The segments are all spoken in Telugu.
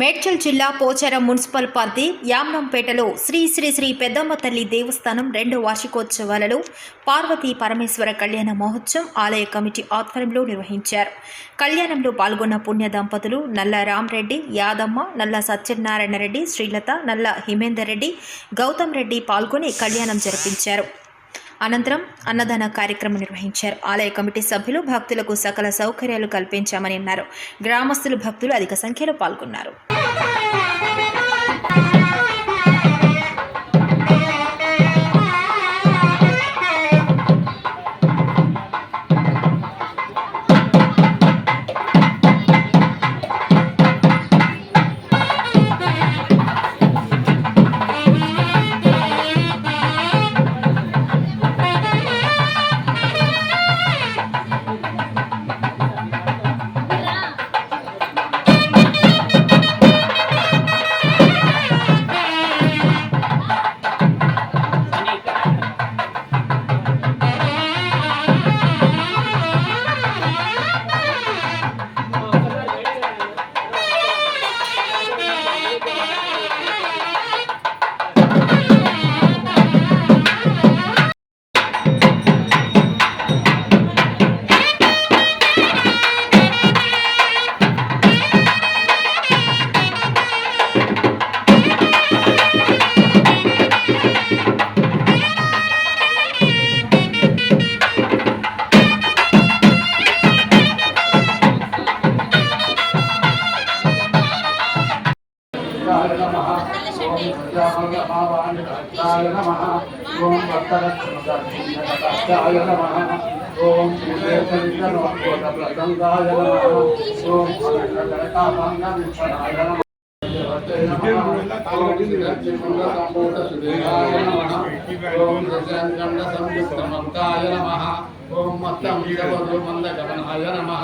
మేడ్చల్ జిల్లా పోచారం మున్సిపల్ పరిధి యామ్నంపేటలో శ్రీ శ్రీ శ్రీ పెద్దమ్మ తల్లి దేవస్థానం రెండో వార్షికోత్సవాలలో పార్వతీ పరమేశ్వర కళ్యాణ మహోత్సవం ఆలయ కమిటీ ఆధ్వర్యంలో నిర్వహించారు. కళ్యాణంలో పాల్గొన్న పుణ్య దంపతులు నల్ల రామరెడ్డి యాదమ్మ నల్ల సత్యనారాయణ రెడ్డి శ్రీలత నల్ల హిమేందర్ రెడ్డి గౌతమ్ రెడ్డి పాల్గొని కళ్యాణం జరిపించారు. అనంతరం అన్నదాన కార్యక్రమం నిర్వహించారు. ఆలయ కమిటీ సభ్యులు భక్తులకు సకల సౌకర్యాలు కల్పించామని అన్నారు. గ్రామస్తులు భక్తులు అధిక సంఖ్యలో పాల్గొన్నారు. भक्तरक्षमदाय नमः ॐ पूजेतनितनोत्कोटप्रसङ्गाय नमः ॐ अनन्तगणकाभङ्गवीक्षणाय नमः संयुक्तमन्ताय नमः ॐ मत्तमीडवरुमन्दगमनाय नमः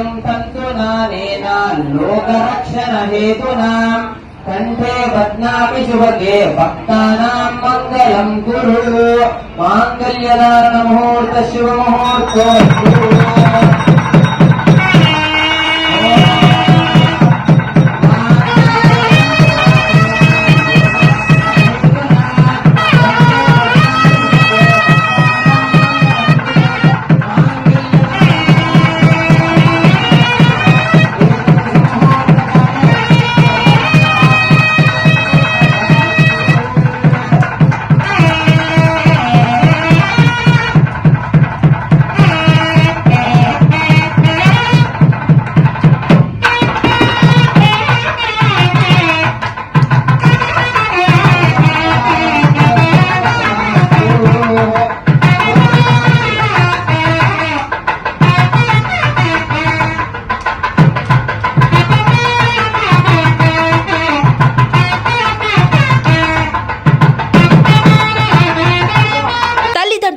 माङ्गल्यं तन्तुनानेन लोकरक्षणहेतूनां कण्ठे बध्नामि शुभगे भक्तानां मङ्गलं कुरु माङ्गल्यधारणमुहूर्त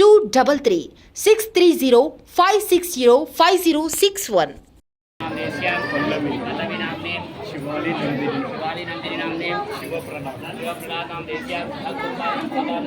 two double three six three zero five six zero five zero six one पल्लवीनाम्ने Shivali Nandini Shivali Nandini नाम्ने Shivpranav शिवप्रणाम देश्यां भक्तुमारं भगवान्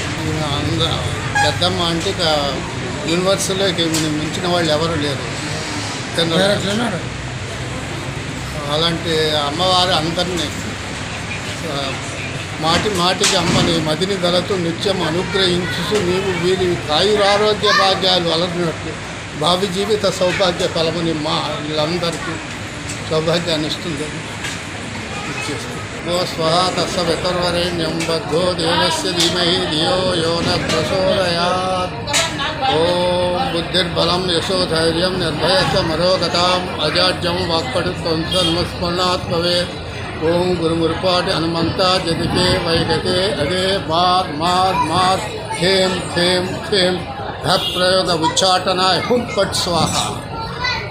పెద్దమ్మ అంటే ఇక యూనివర్సిటీలో ఇక మించిన వాళ్ళు ఎవరు లేరు. అలాంటి అమ్మవారు అందరినీ మాటి మాటికి అమ్మని మదిని గలతూ నిత్యం అనుగ్రహించు నీవు వీరి ఆయురారోగ్య భాగ్యాలు అలరినట్లు భావి జీవిత సౌభాగ్య ఫలమని మా వీళ్ళందరికీ సౌభాగ్యాన్ని ఇస్తుంది. ఇచ్చేస్తుంది भो स्वः तत्सवितुर्वरेण्यं बद्धो देवस्य धीमहि धियो यो न प्रचोदयात्। ॐ बुद्धिर्बलं यशोधैर्यं निर्भयत्वमरोगताम् अजाड्यं वाक्पटुत्वं सन्मस्मरणात् भवेत्। ॐ गुरुमुरुपाट् हनुमन्ता जदिके वैगते अगे मार् मार् मार्। खें खें खें। धप्रयोग उच्चाटनाय हुं पट् स्वाहा।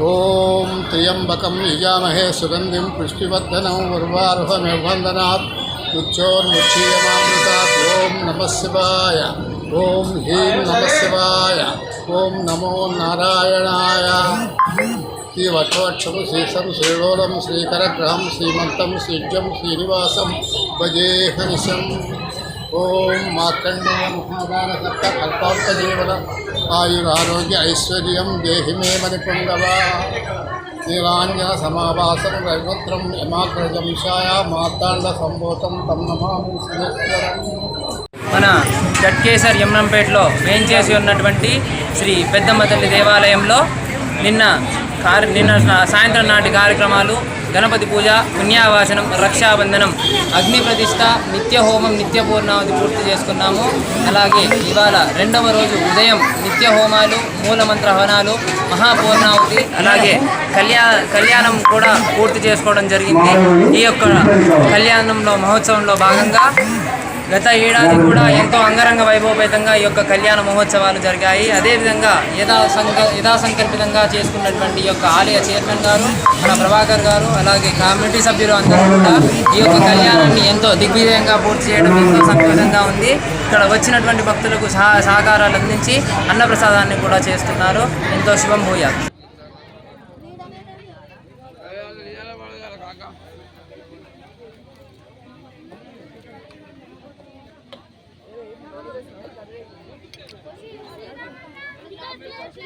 ओम त्र्यंबक यजामहे सुगंधि पुष्टिवर्धनं उर्वारुहमेवन्दनात् उच्चोर्मुक्षीयमामृतात् ओं नम शिवाय। ओं ह्रीं नम शिवाय। ओं नमो नारायणाय। श्रीवटवक्षं, श्रीशं श्रीडोलं श्रीकरग्रहं, श्रीमन्तं श्रीज्ञं श्रीनिवासं। भजे हनिशम्। ఓం మార్కండేయ మహాదాన సప్త కల్పాంతజీవన ఆయురారోగ్య ఐశ్వర్యం దేహి మే మణిపుంగవ నీలాంజన సమావాసం రవిపుత్రం యమాగ్రజంశాయ మార్తాండ సంబోధం తం నమామి శనేశ్వరం మన జట్కేసర్ యమ్నంపేటలో వేంచేసి ఉన్నటువంటి శ్రీ పెద్దమ్మ తల్లి దేవాలయంలో నిన్న కార్ నిన్న సాయంత్రం నాటి కార్యక్రమాలు గణపతి పూజ పుణ్యావాసనం రక్షాబంధనం అగ్ని ప్రతిష్ట నిత్య హోమం నిత్య పూర్ణావతి పూర్తి చేసుకున్నాము. అలాగే ఇవాళ రెండవ రోజు ఉదయం నిత్య హోమాలు మూలమంత్ర హవనాలు మహాపూర్ణావతి అలాగే కళ్యా కళ్యాణం కూడా పూర్తి చేసుకోవడం జరిగింది. ఈ యొక్క కళ్యాణంలో మహోత్సవంలో భాగంగా గత ఏడాది కూడా ఎంతో అంగరంగ వైభవపేతంగా ఈ యొక్క కళ్యాణ మహోత్సవాలు జరిగాయి. అదేవిధంగా యథా సంక యథాసంకల్పితంగా చేసుకున్నటువంటి ఈ యొక్క ఆలయ చైర్మన్ గారు మన ప్రభాకర్ గారు అలాగే కమిటీ సభ్యులు అందరూ కూడా ఈ యొక్క కళ్యాణాన్ని ఎంతో దిగ్విజయంగా పూర్తి చేయడం ఎంతో సంతోషంగా ఉంది. ఇక్కడ వచ్చినటువంటి భక్తులకు సహా సహకారాలు అందించి అన్నప్రసాదాన్ని కూడా చేస్తున్నారు. ఎంతో శుభం భూయాలు 去